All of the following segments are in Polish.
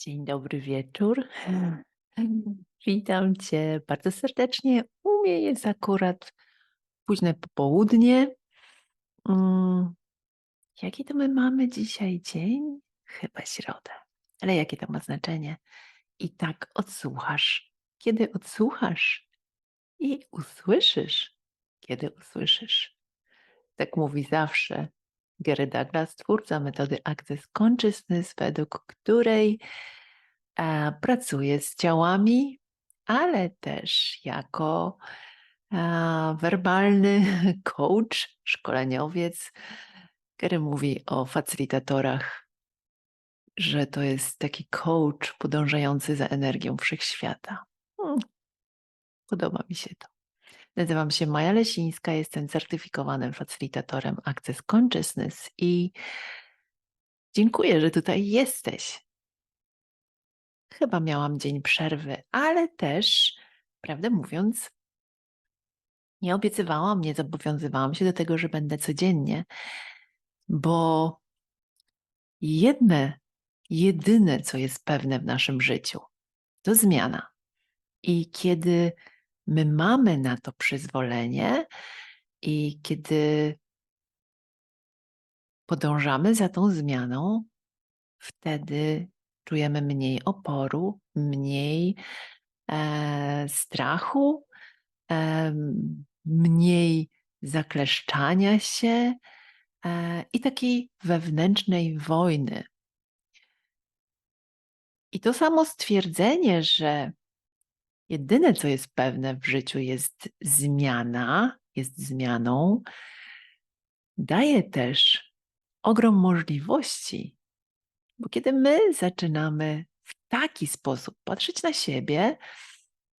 Dzień dobry wieczór. Witam Cię bardzo serdecznie. U mnie jest akurat późne popołudnie. Mm, jaki to my mamy dzisiaj dzień? Chyba środę. Ale jakie to ma znaczenie? I tak odsłuchasz, kiedy odsłuchasz i usłyszysz, kiedy usłyszysz. Tak mówi zawsze Gary Douglas, twórca metody Access Consciousness, według której e, pracuje z ciałami, ale też jako e, werbalny coach, szkoleniowiec. Gary mówi o facylitatorach, że to jest taki coach podążający za energią wszechświata. Hmm. Podoba mi się to. Nazywam się Maja Lesińska, jestem certyfikowanym facylitatorem Access Consciousness i dziękuję, że tutaj jesteś. Chyba miałam dzień przerwy, ale też, prawdę mówiąc, nie obiecywałam, nie zobowiązywałam się do tego, że będę codziennie, bo jedne, jedyne, co jest pewne w naszym życiu, to zmiana. I kiedy my mamy na to przyzwolenie i kiedy podążamy za tą zmianą, wtedy czujemy mniej oporu, mniej e, strachu, e, mniej zakleszczania się e, i takiej wewnętrznej wojny. I to samo stwierdzenie, że jedyne, co jest pewne w życiu, jest zmiana, jest zmianą, daje też ogrom możliwości, bo kiedy my zaczynamy w taki sposób patrzeć na siebie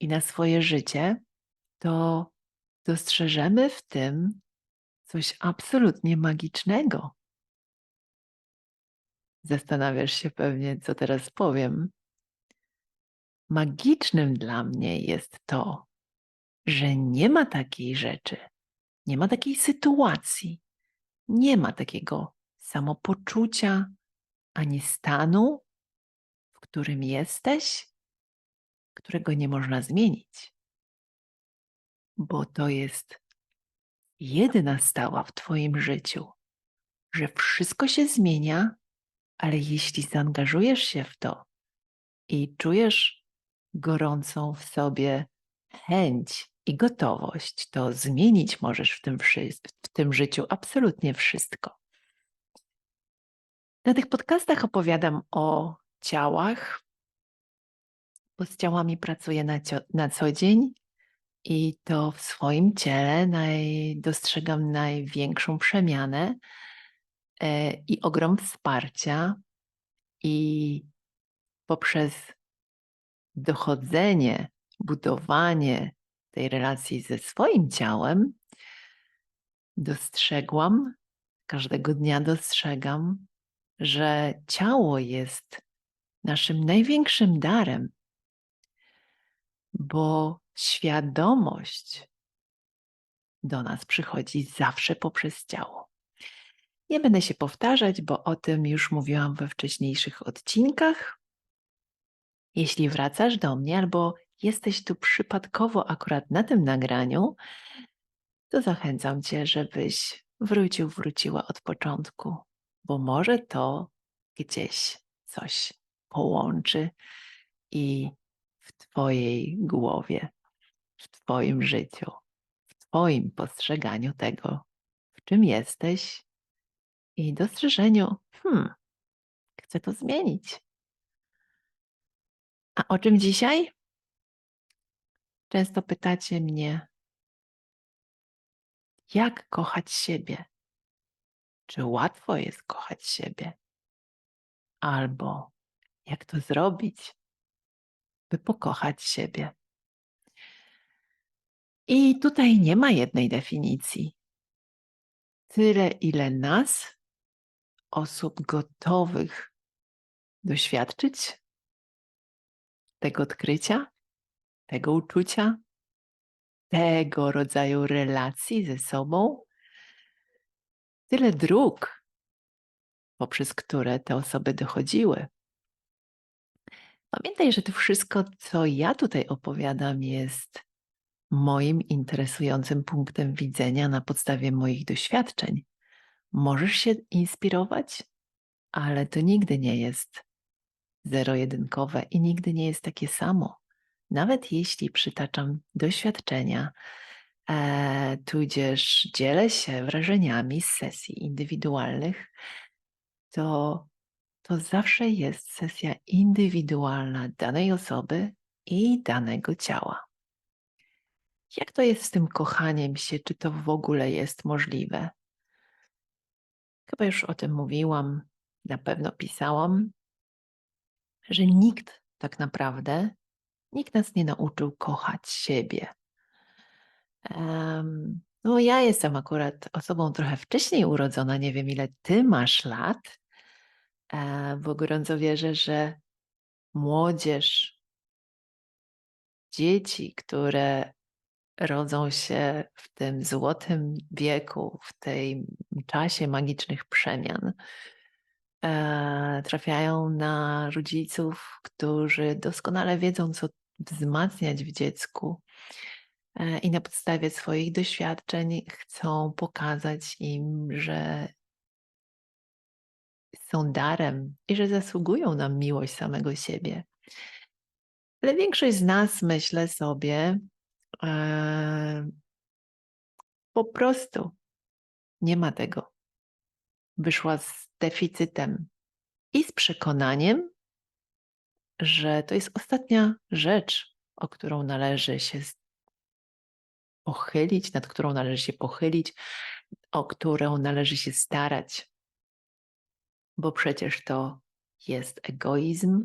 i na swoje życie, to dostrzeżemy w tym coś absolutnie magicznego. Zastanawiasz się pewnie, co teraz powiem. Magicznym dla mnie jest to, że nie ma takiej rzeczy, nie ma takiej sytuacji, nie ma takiego samopoczucia ani stanu, w którym jesteś, którego nie można zmienić, bo to jest jedyna stała w Twoim życiu, że wszystko się zmienia, ale jeśli zaangażujesz się w to i czujesz gorącą w sobie chęć i gotowość, to zmienić możesz w tym, w tym życiu absolutnie wszystko. Na tych podcastach opowiadam o ciałach, bo z ciałami pracuję na, na co dzień i to w swoim ciele naj, dostrzegam największą przemianę e, i ogrom wsparcia i poprzez dochodzenie, budowanie tej relacji ze swoim ciałem dostrzegłam, każdego dnia dostrzegam, że ciało jest naszym największym darem, bo świadomość do nas przychodzi zawsze poprzez ciało. Nie będę się powtarzać, bo o tym już mówiłam we wcześniejszych odcinkach. Jeśli wracasz do mnie albo jesteś tu przypadkowo akurat na tym nagraniu, to zachęcam Cię, żebyś wrócił, wróciła od początku, bo może to gdzieś coś połączy i w Twojej głowie, w Twoim życiu, w Twoim postrzeganiu tego, w czym jesteś i dostrzeżeniu, hmm, chcę to zmienić. A o czym dzisiaj? Często pytacie mnie, jak kochać siebie? Czy łatwo jest kochać siebie? Albo jak to zrobić, by pokochać siebie? I tutaj nie ma jednej definicji. Tyle, ile nas, osób gotowych doświadczyć tego odkrycia, tego uczucia, tego rodzaju relacji ze sobą, tyle dróg, poprzez które te osoby dochodziły. Pamiętaj, że to wszystko, co ja tutaj opowiadam, jest moim interesującym punktem widzenia na podstawie moich doświadczeń. Możesz się inspirować, ale to nigdy nie jest zero-jedynkowe i nigdy nie jest takie samo. Nawet jeśli przytaczam doświadczenia, e, tudzież dzielę się wrażeniami z sesji indywidualnych, to, to zawsze jest sesja indywidualna danej osoby i danego ciała. Jak to jest z tym kochaniem się? Czy to w ogóle jest możliwe? Chyba już o tym mówiłam, na pewno pisałam, że nikt tak naprawdę, nikt nas nie nauczył kochać siebie. Em, no, ja jestem akurat osobą trochę wcześniej urodzona, nie wiem ile ty masz lat, e, bo gorąco wierzę, że młodzież, dzieci, które rodzą się w tym złotym wieku, w tej czasie magicznych przemian, trafiają na rodziców, którzy doskonale wiedzą, co wzmacniać w dziecku. e, I na podstawie swoich doświadczeń chcą pokazać im, że są darem i że zasługują na miłość samego siebie. Ale większość z nas, myślę sobie, e, po prostu nie ma tego. Wyszła z deficytem i z przekonaniem, że to jest ostatnia rzecz, o którą należy się pochylić, nad którą należy się pochylić, o którą należy się starać, bo przecież to jest egoizm,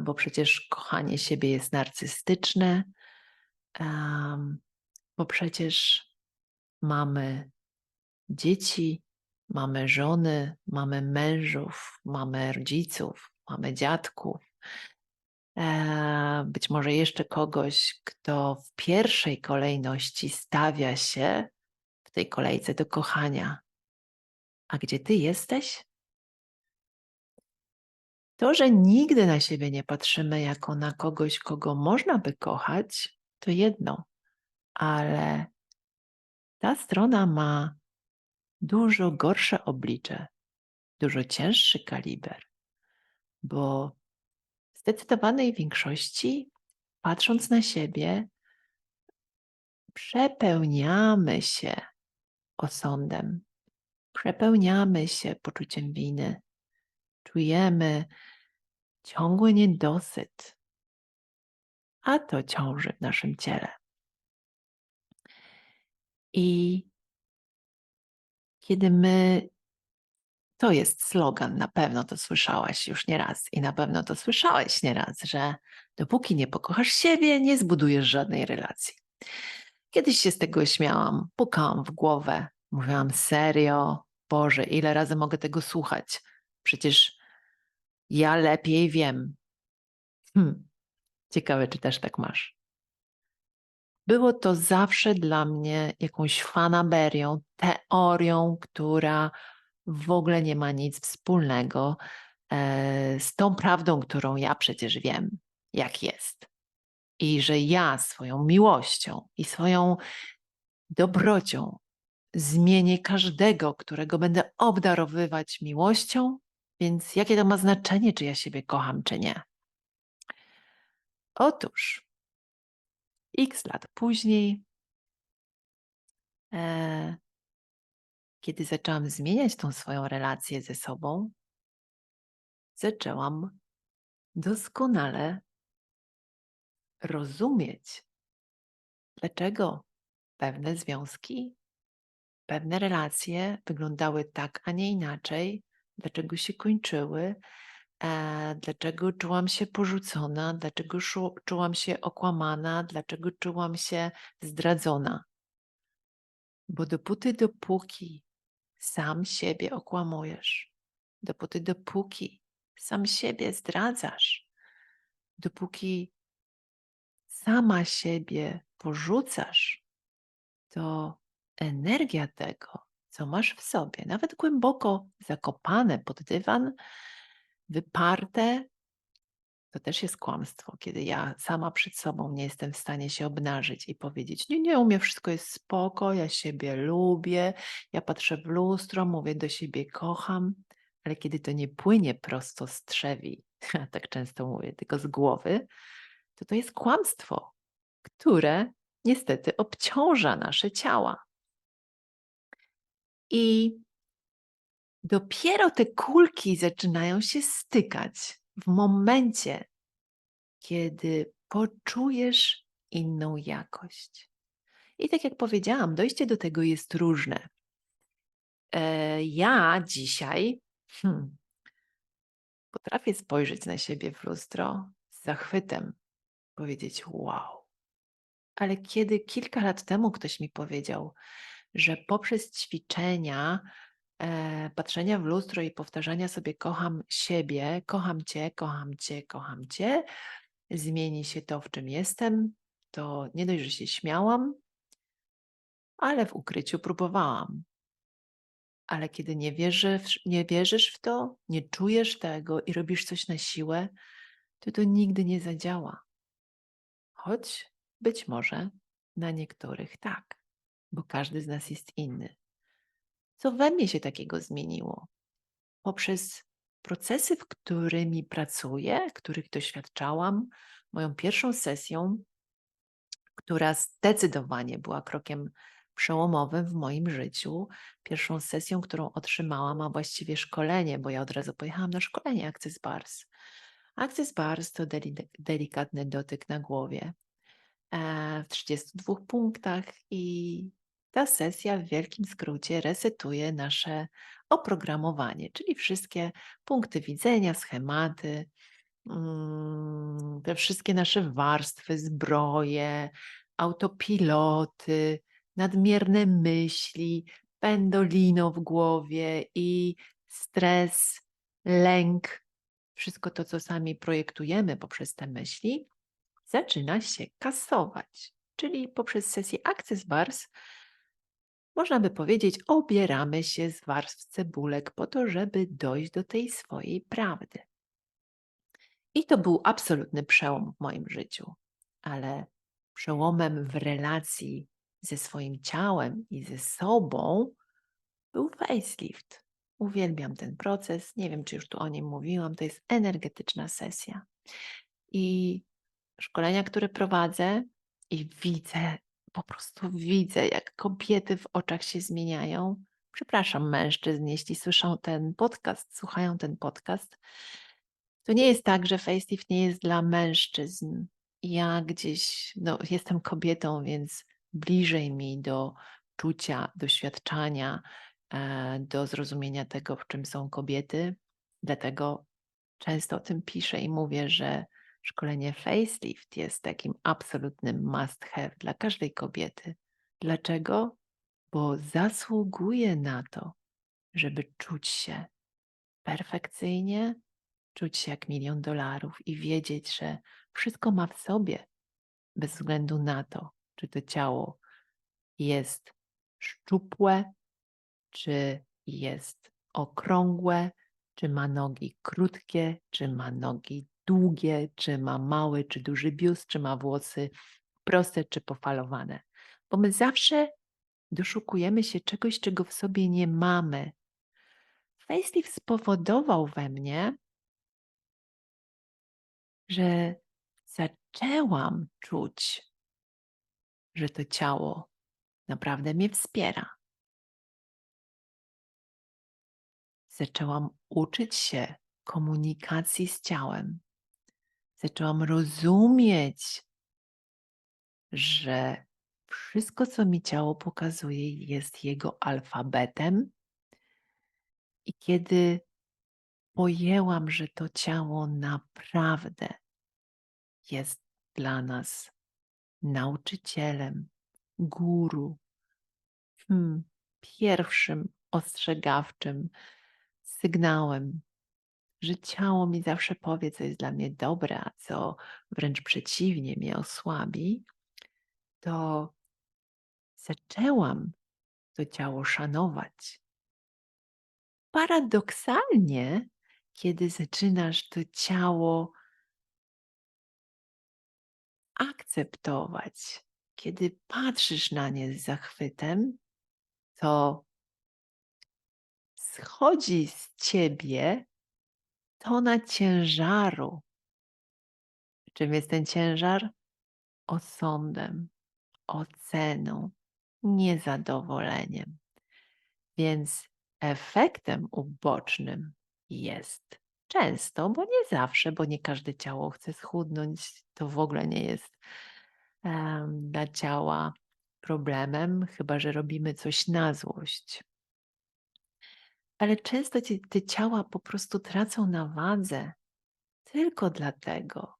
bo przecież kochanie siebie jest narcystyczne, bo przecież mamy dzieci, mamy żony, mamy mężów, mamy rodziców, mamy dziadków. e, Być może jeszcze kogoś, kto w pierwszej kolejności stawia się w tej kolejce do kochania. A gdzie ty jesteś? To, że nigdy na siebie nie patrzymy jako na kogoś, kogo można by kochać, to jedno, ale ta strona ma dużo gorsze oblicze, dużo cięższy kaliber, bo w zdecydowanej większości, patrząc na siebie, przepełniamy się osądem, przepełniamy się poczuciem winy, czujemy ciągły niedosyt, a to ciąży w naszym ciele. I kiedy my, to jest slogan, na pewno to słyszałaś już nieraz i na pewno to słyszałeś nieraz, że dopóki nie pokochasz siebie, nie zbudujesz żadnej relacji. Kiedyś się z tego śmiałam, pukałam w głowę, mówiłam serio, Boże, ile razy mogę tego słuchać? Przecież ja lepiej wiem. Hm. Ciekawe, czy też tak masz. Było to zawsze dla mnie jakąś fanaberią, teorią, która w ogóle nie ma nic wspólnego e, z tą prawdą, którą ja przecież wiem, jak jest. I że ja swoją miłością i swoją dobrocią zmienię każdego, którego będę obdarowywać miłością, więc jakie to ma znaczenie, czy ja siebie kocham, czy nie? Otóż x lat później, e, kiedy zaczęłam zmieniać tą swoją relację ze sobą, zaczęłam doskonale rozumieć, dlaczego pewne związki, pewne relacje wyglądały tak, a nie inaczej, dlaczego się kończyły, dlaczego czułam się porzucona, dlaczego czułam się okłamana, dlaczego czułam się zdradzona. Bo dopóty, dopóki sam siebie okłamujesz, dopóty, dopóki sam siebie zdradzasz, dopóki sama siebie porzucasz, to energia tego, co masz w sobie, nawet głęboko zakopane pod dywan, wyparte, To też jest kłamstwo, kiedy ja sama przed sobą nie jestem w stanie się obnażyć i powiedzieć: Nie, nie, u mnie wszystko jest spoko, ja siebie lubię, ja patrzę w lustro, mówię do siebie kocham, ale kiedy to nie płynie prosto z trzewi, tak często mówię, tylko z głowy, to to jest kłamstwo, które niestety obciąża nasze ciała. I dopiero te kulki zaczynają się stykać w momencie, kiedy poczujesz inną jakość. I tak jak powiedziałam, dojście do tego jest różne. E, ja dzisiaj hmm, potrafię spojrzeć na siebie w lustro z zachwytem, powiedzieć: Wow. Ale kiedy kilka lat temu ktoś mi powiedział, że poprzez ćwiczenia, patrzenia w lustro i powtarzania sobie: Kocham siebie, kocham cię, kocham cię, kocham cię, zmieni się to, w czym jestem, to nie dość, że się śmiałam, ale w ukryciu próbowałam. Ale kiedy nie wierzysz, nie wierzysz w to, nie czujesz tego i robisz coś na siłę, to to nigdy nie zadziała. Choć być może na niektórych tak, bo każdy z nas jest inny. Co we mnie się takiego zmieniło? Poprzez procesy, w którymi pracuję, których doświadczałam, moją pierwszą sesją, która zdecydowanie była krokiem przełomowym w moim życiu. Pierwszą sesją, którą otrzymałam, a właściwie szkolenie, bo ja od razu pojechałam na szkolenie Access Bars. Access Bars to deli- delikatny dotyk na głowie e, w 32 punktach i ta sesja w wielkim skrócie resetuje nasze oprogramowanie, czyli wszystkie punkty widzenia, schematy, mm, te wszystkie nasze warstwy, zbroje, autopiloty, nadmierne myśli, pendolino w głowie i stres, lęk, wszystko to, co sami projektujemy poprzez te myśli, zaczyna się kasować. Czyli poprzez sesję Access Bars można by powiedzieć, obieramy się z warstw cebulek po to, żeby dojść do tej swojej prawdy. I to był absolutny przełom w moim życiu, ale przełomem w relacji ze swoim ciałem i ze sobą był facelift. Uwielbiam ten proces. Nie wiem, czy już tu o nim mówiłam. To jest energetyczna sesja. I szkolenia, które prowadzę, i widzę, po prostu widzę, jak kobiety w oczach się zmieniają. Przepraszam, mężczyzn, jeśli słyszą ten podcast, słuchają ten podcast. To nie jest tak, że facelift nie jest dla mężczyzn. Ja gdzieś, no, jestem kobietą, więc bliżej mi do czucia, doświadczania, e, do zrozumienia tego, w czym są kobiety. Dlatego często o tym piszę i mówię, że szkolenie facelift jest takim absolutnym must have dla każdej kobiety. Dlaczego? Bo zasługuje na to, żeby czuć się perfekcyjnie, czuć się jak milion dolarów i wiedzieć, że wszystko ma w sobie, bez względu na to, czy to ciało jest szczupłe, czy jest okrągłe, czy ma nogi krótkie, czy ma nogi długie, czy ma mały, czy duży biust, czy ma włosy proste, czy pofalowane. Bo my zawsze doszukujemy się czegoś, czego w sobie nie mamy. Facelift spowodował we mnie, że zaczęłam czuć, że to ciało naprawdę mnie wspiera. Zaczęłam uczyć się komunikacji z ciałem. Zaczęłam rozumieć, że wszystko, co mi ciało pokazuje, jest jego alfabetem. I kiedy pojęłam, że to ciało naprawdę jest dla nas nauczycielem, guru, hmm, pierwszym ostrzegawczym sygnałem, że ciało mi zawsze powie, co jest dla mnie dobre, a co wręcz przeciwnie mnie osłabi, to zaczęłam to ciało szanować. Paradoksalnie, kiedy zaczynasz to ciało akceptować. Kiedy patrzysz na nie z zachwytem, to schodzi z ciebie tona ciężaru. Czym jest ten ciężar? Osądem, oceną, niezadowoleniem. Więc efektem ubocznym jest często, bo nie zawsze, bo nie każde ciało chce schudnąć. To w ogóle nie jest em, dla ciała problemem, chyba że robimy coś na złość. Ale często ci- te ciała po prostu tracą na wadze tylko dlatego,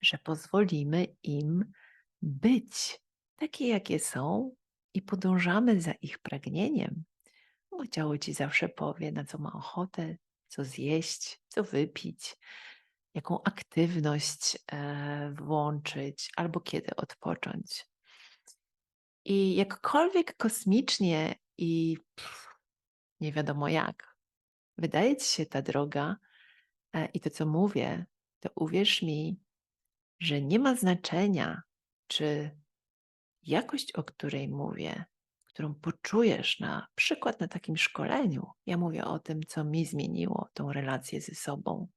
że pozwolimy im być takie, jakie są i podążamy za ich pragnieniem, bo ciało ci zawsze powie, na co ma ochotę, co zjeść, co wypić, jaką aktywność e, włączyć albo kiedy odpocząć. I jakkolwiek kosmicznie i pff, nie wiadomo jak, wydaje ci się ta droga e, i to, co mówię, to uwierz mi, że nie ma znaczenia, czy jakość, o której mówię, którą poczujesz na przykład na takim szkoleniu, ja mówię o tym, co mi zmieniło tą relację ze sobą,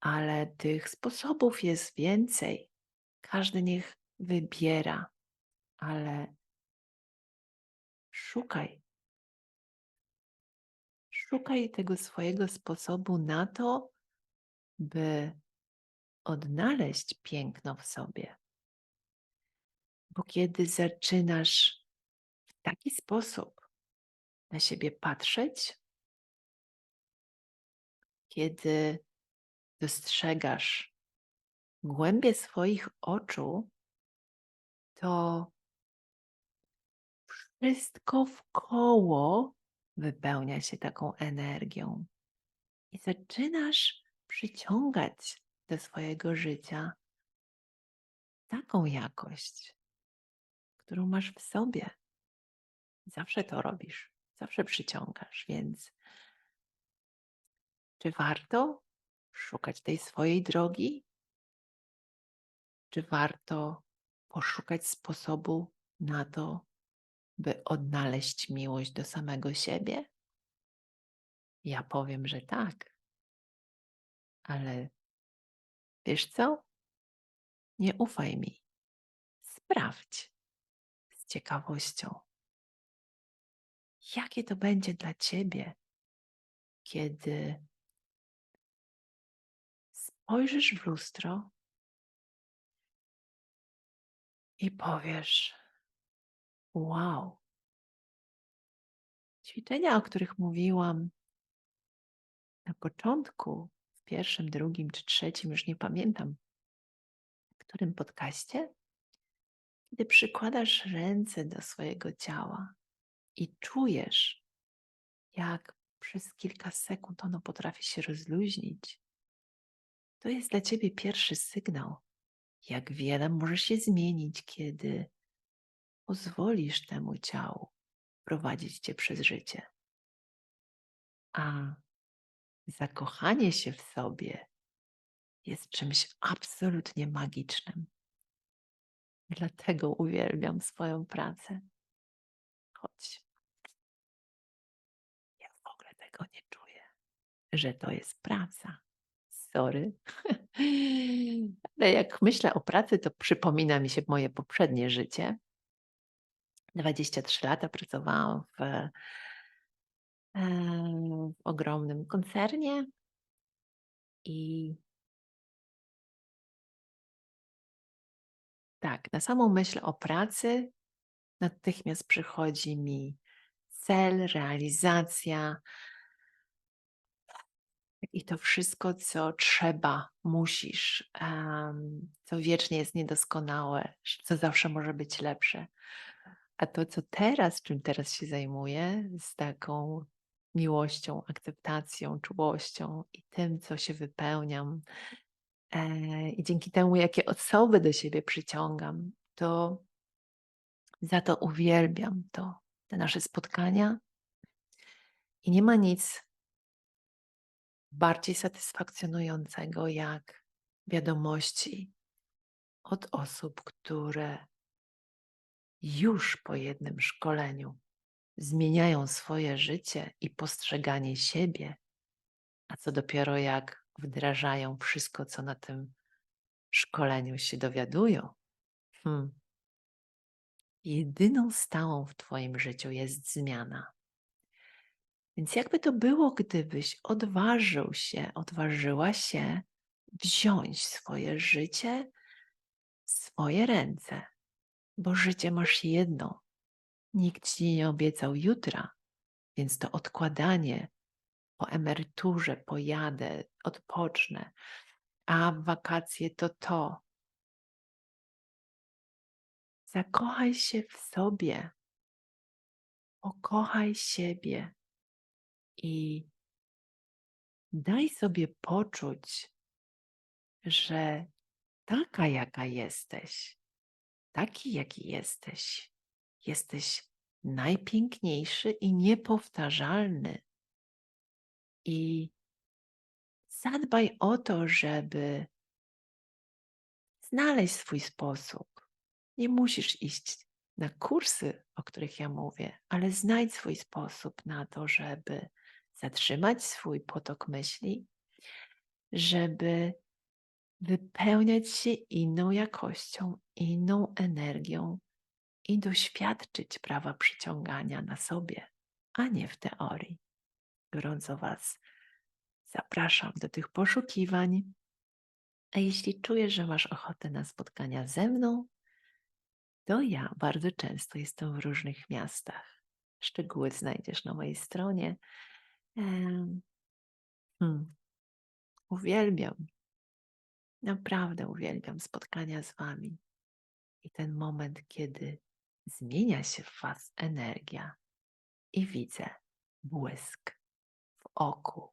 ale tych sposobów jest więcej. Każdy niech wybiera, ale szukaj. Szukaj tego swojego sposobu na to, by odnaleźć piękno w sobie. Bo kiedy zaczynasz w taki sposób na siebie patrzeć, kiedy dostrzegasz głębie swoich oczu, to wszystko wkoło wypełnia się taką energią i zaczynasz przyciągać do swojego życia taką jakość, którą masz w sobie. Zawsze to robisz, zawsze przyciągasz, więc czy warto szukać tej swojej drogi? Czy warto poszukać sposobu na to, by odnaleźć miłość do samego siebie? Ja powiem, że tak. Ale wiesz co? Nie ufaj mi. Sprawdź z ciekawością, jakie to będzie dla ciebie, kiedy spojrzysz w lustro i powiesz: Wow, ćwiczenia, o których mówiłam na początku, w pierwszym, drugim czy trzecim, już nie pamiętam, w którym podcaście, kiedy przykładasz ręce do swojego ciała i czujesz, jak przez kilka sekund ono potrafi się rozluźnić, to jest dla ciebie pierwszy sygnał, jak wiele może się zmienić, kiedy pozwolisz temu ciału prowadzić cię przez życie. A zakochanie się w sobie jest czymś absolutnie magicznym. Dlatego uwielbiam swoją pracę. Choć ja w ogóle tego nie czuję, że to jest praca. Sorry. Ale jak myślę o pracy, to przypomina mi się moje poprzednie życie. 23 lata pracowałam w, em, w ogromnym koncernie i tak, na samą myśl o pracy natychmiast przychodzi mi cel, realizacja i to wszystko, co trzeba, musisz, co wiecznie jest niedoskonałe, co zawsze może być lepsze. A to, co teraz, czym teraz się zajmuję, z taką miłością, akceptacją, czułością i tym, co się wypełniam, e, i dzięki temu, jakie osoby do siebie przyciągam, to za to uwielbiam to, te nasze spotkania. I nie ma nic bardziej satysfakcjonującego jak wiadomości od osób, które już po jednym szkoleniu zmieniają swoje życie i postrzeganie siebie, a co dopiero jak wdrażają wszystko, co na tym szkoleniu się dowiadują. Hmm. Jedyną stałą w Twoim życiu jest zmiana. Więc jakby to było, gdybyś odważył się, odważyła się wziąć swoje życie w swoje ręce, bo życie masz jedno. Nikt ci nie obiecał jutra, więc to odkładanie po emeryturze pojadę, odpocznę, a wakacje to to. Zakochaj się w sobie, pokochaj siebie i daj sobie poczuć, że taka, jaka jesteś, taki, jaki jesteś, jesteś najpiękniejszy i niepowtarzalny. I zadbaj o to, żeby znaleźć swój sposób. Nie musisz iść na kursy, o których ja mówię, ale znajdź swój sposób na to, żeby zatrzymać swój potok myśli, żeby wypełniać się inną jakością, inną energią i doświadczyć prawa przyciągania na sobie, a nie w teorii. Gorąco Was zapraszam do tych poszukiwań. A jeśli czujesz, że masz ochotę na spotkania ze mną, to ja bardzo często jestem w różnych miastach. Szczegóły znajdziesz na mojej stronie. Hmm. Uwielbiam, naprawdę uwielbiam spotkania z Wami i ten moment, kiedy zmienia się w Was energia i widzę błysk w oku.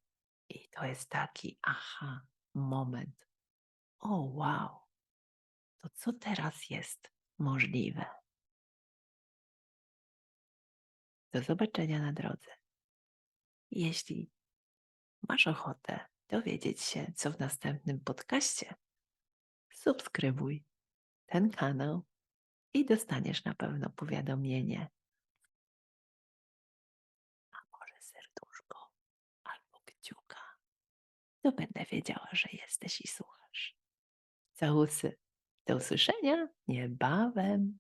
I to jest taki aha moment. O, wow, to co teraz jest możliwe? Do zobaczenia na drodze. Jeśli masz ochotę dowiedzieć się, co w następnym podcaście, subskrybuj ten kanał i dostaniesz na pewno powiadomienie. A może serduszko albo kciuka. To będę wiedziała, że jesteś i słuchasz. Całusy. Do usłyszenia niebawem.